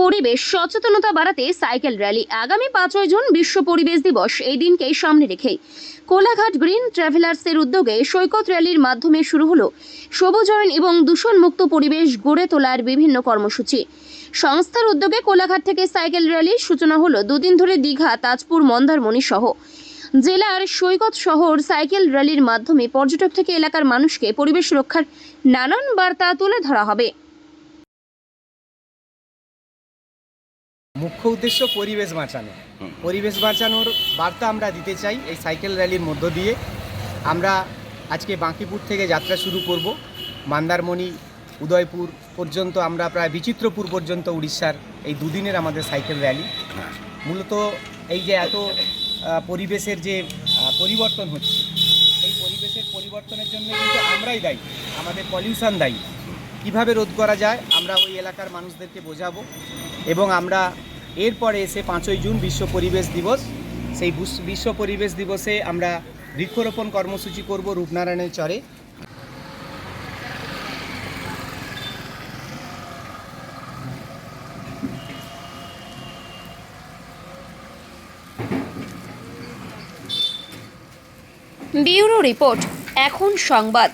পরিবেশ সচেতনতা বাড়াতে সাইকেল র্যালি। আগামী পাঁচই জুন বিশ্ব পরিবেশ দিবস। এই দিনকেই সামনে রেখে কোলাঘাট গ্রিন ট্রাভেলার্সের উদ্যোগে সৈকত র্যালির মাধ্যমে শুরু হলো সবুজায়ন এবং দূষণমুক্ত পরিবেশ গড়ে তোলার বিভিন্ন কর্মসূচি। সংস্থার উদ্যোগে কোলাঘাট থেকে সাইকেল র্যালির সূচনা হলো দুদিন ধরে দীঘা, তাজপুর, মন্দারমণি সহ। জেলার সৈকত শহর সাইকেল র্যালির মাধ্যমে পর্যটক থেকে এলাকার মানুষকে পরিবেশ রক্ষার নানান বার্তা তুলে ধরা হবে। মুখ্য উদ্দেশ্য পরিবেশ বাঁচানো। পরিবেশ বাঁচানোর বার্তা আমরা দিতে চাই এই সাইকেল র্যালির মধ্য দিয়ে। আমরা আজকে বাঁকিপুর থেকে যাত্রা শুরু করব। মন্দারমণি উদয়পুর পর্যন্ত আমরা প্রায় বিচিত্রপুর পর্যন্ত উড়িষ্যার এই দুদিনের আমাদের সাইকেল র্যালি। মূলত এই যে এত পরিবেশের যে পরিবর্তন হচ্ছে এই পরিবেশের পরিবর্তনের জন্য কিন্তু আমরাই দায়ী আমাদের পলিউশন দায়ী। কীভাবে রোধ করা যায় আমরা ওই এলাকার মানুষদেরকে বোঝাবো। এবং আমরা এরপরে এসে পাঁচই জুন বিশ্ব পরিবেশ দিবস। সেই বিশ্ব পরিবেশ দিবসে আমরা বৃক্ষরোপণ কর্মসূচি করব রূপনারায়ণের চরে। ব্যুরো রিপোর্ট, এখন সংবাদ।